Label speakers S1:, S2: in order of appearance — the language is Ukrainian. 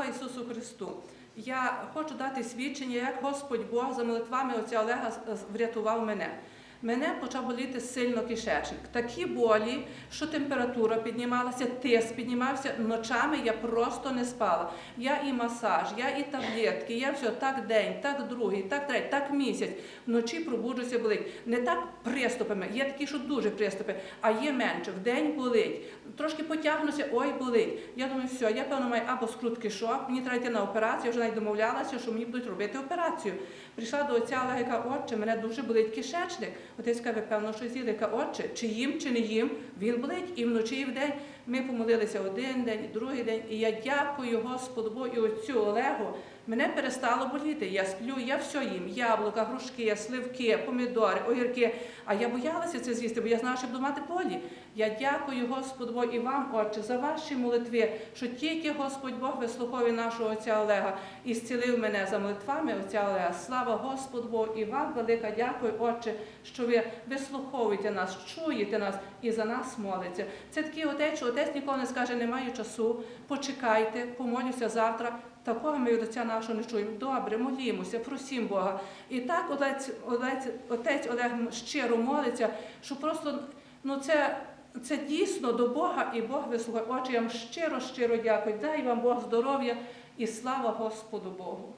S1: Слава Ісусу Христу! Я хочу дати свідчення, як Господь Бог за молитвами отця Олега врятував мене. Мене почав боліти сильно кишечник. Такі болі, що температура піднімалася, тиск піднімався. Ночами я просто не спала. Я і масаж, я і таблетки, я все так день, так другий, так третій, так місяць. Вночі пробуджуся болить. Не так приступами. Є такі, що дуже приступи, а є менше. В день болить. Трошки потягнуся, ой, болить. Я думаю, все, я певно маю або скрутки шок, мені треба йти на операцію. Я вже навіть домовлялася, що мені будуть робити операцію. Прийшла до отця Олега, отче, мене дуже болить кишечник. Отець каже, певно, що з'їли. Каже, отче, чи їм, чи не їм, він болить і вночі, і вдень. Ми помолилися один день, другий день, і я дякую Господу Богу і отцю Олегу. Мене перестало боліти. Я сплю, я все їм: яблука, грушки, сливки, помідори, огірки. А я боялася це з'їсти, бо я знала, що буду мати полі. Я дякую Господу і вам, Отче, за ваші молитви, що тільки Господь Бог вислуховує нашого отця Олега і зцілив мене за молитвами отця Олега. Слава Господу Богу і вам велика дякую, Отче, що ви вислуховуєте нас, чуєте нас і за нас молиться. Це такий отець, отець ніколи не скаже, не маю часу, почекайте, помолюся завтра. Такого ми від отця нашого не чуємо. Добре, молімося, просім Бога. І так отець, отець, отець Олег щиро молиться, що просто ну це. Це дійсно до Бога і Бог вислухає. Отже, я вам щиро, щиро дякую. Дай вам Бог здоров'я і слава Господу Богу.